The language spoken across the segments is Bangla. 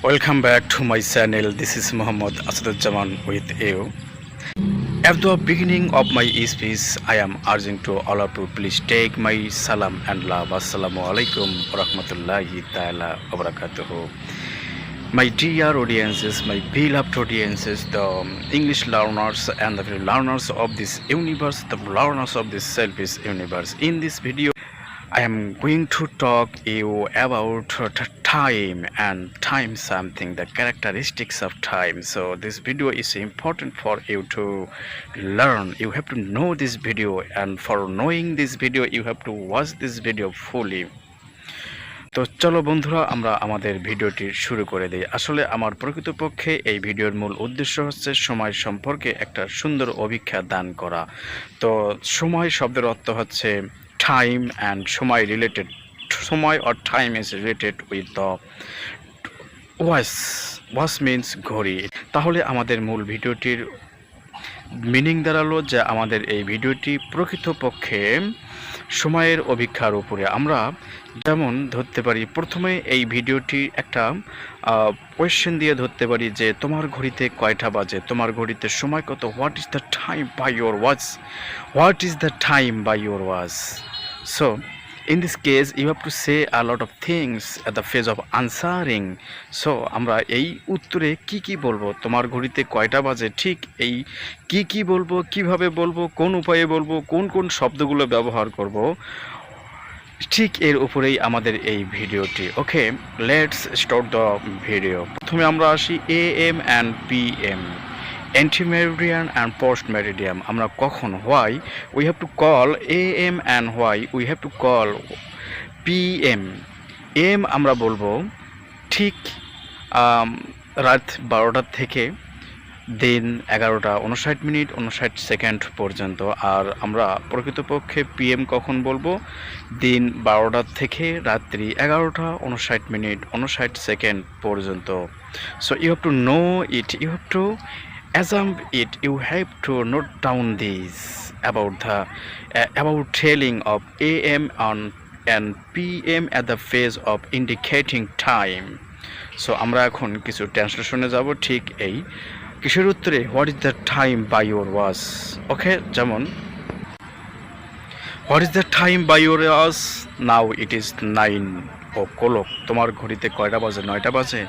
To my channel. This is Muhammad Asaduzzaman with you. At the beginning of my speech, I am urging to all of you please take my salam and love. Assalamu alaikum wa rahmatullahi ta'ala wa barakatuhu. My dear audiences, my beloved audiences, the um, English learners and the learners of this universe, the learners of this selfish universe. In this video, I am going to talk you about time and time something the characteristics of time so this video is important for you to learn you have to know this video and for knowing this video you have to watch this video fully তো চলো বন্ধুরা আমরা আমাদের ভিডিওটি শুরু করে দিই আসলে আমার প্রকৃতপক্ষে এই ভিডিওর মূল উদ্দেশ্য হচ্ছে সময় সম্পর্কে একটা সুন্দর অভিক্ষা দান করা তো সময় শব্দের অর্থ হচ্ছে টাইম অ্যান্ড সময় রিলেটেড সময় or time is related with the watch watch means ঘড়ি। তাহলে আমাদের মূল ভিডিওটির মিনিং দাঁড়াল যে আমাদের এই ভিডিওটি প্রকৃতপক্ষে সময়ের অভিক্ষার উপরে। আমরা যেমন ধরতে পারি, প্রথমে এই ভিডিওটি একটা কোয়েশ্চেন দিয়ে ধরতে পারি যে তোমার ঘড়িতে কয়টা বাজে? তোমার ঘড়িতে সময় কত? What is the time by your watch what is the time by your watch so in this case, you have to say a lot of things at the phase of answering. So, আমরা এই উত্তরে কি কি বলব? তোমার ঘড়িতে কয়টা বাজে? ঠিক এই কি কি বলব? কীভাবে বলব? কোন উপায়ে বলব? কোন কোন শব্দগুলো ব্যবহার করব? ঠিক এর উপরেই আমাদের এই ভিডিওটি। Okay let's start the video প্রথমে আমরা আসি A M and P M antemeridian and post meridiem আমরা কখন why we have to call A M and why we have to call P M M আমরা বলব ঠিক রাত বারোটার থেকে দিন এগারোটা উনষাট মিনিট উনষাট সেকেন্ড পর্যন্ত। আর আমরা প্রকৃতপক্ষে পিএম কখন বলব? দিন বারোটার থেকে রাত্রি এগারোটা উনষাট মিনিট উনষাট সেকেন্ড পর্যন্ত। So you have to know it you have to assume it you have to note down this about the uh, about telling of am on and pm at the phase of indicating time so আমরা এখন কিছু ট্রান্সলেশনে যাব ঠিক এই কিসের উত্তরে what is the time by your watch okay যেমন what is the time by your watch now it is nine o'clock, তোমার ঘড়িতে কয়টা বাজে? নয়টা বাজে?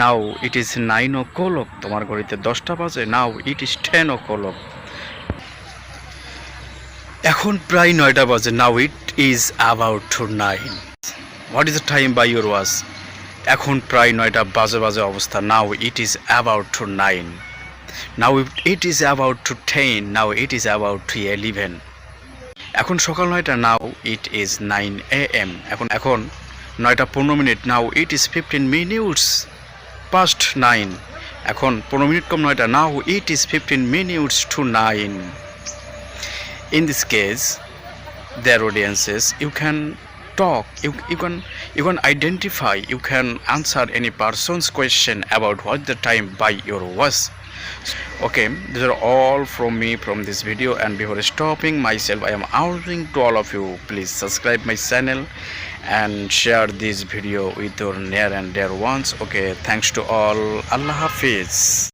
Now it is nine o'clock, তোমার ঘড়িতে দশটা বাজে? Now it is ten o'clock. এখন প্রায় নয়টা বাজে, now it is about to nine what is the time by your watch এখন প্রায় নয়টা বাজে বাজে অবস্থা। Now it is about to nine now it is about to ten now it is about to eleven এখন সকাল নয়টা, now it is nine A M এখন এখন নয়টা পনেরো minute now it is fifteen minutes past nine এখন পনেরো মিনিট কম নয়টা now it is fifteen minutes to nine in this case their audiences you can talk you, you can you can identify you can answer any person's question about what the time by your was okay these are all from me from this video and before stopping myself i am urging to all of you please subscribe my channel and share this video with your near and dear ones. Okay thanks to all. Allah hafiz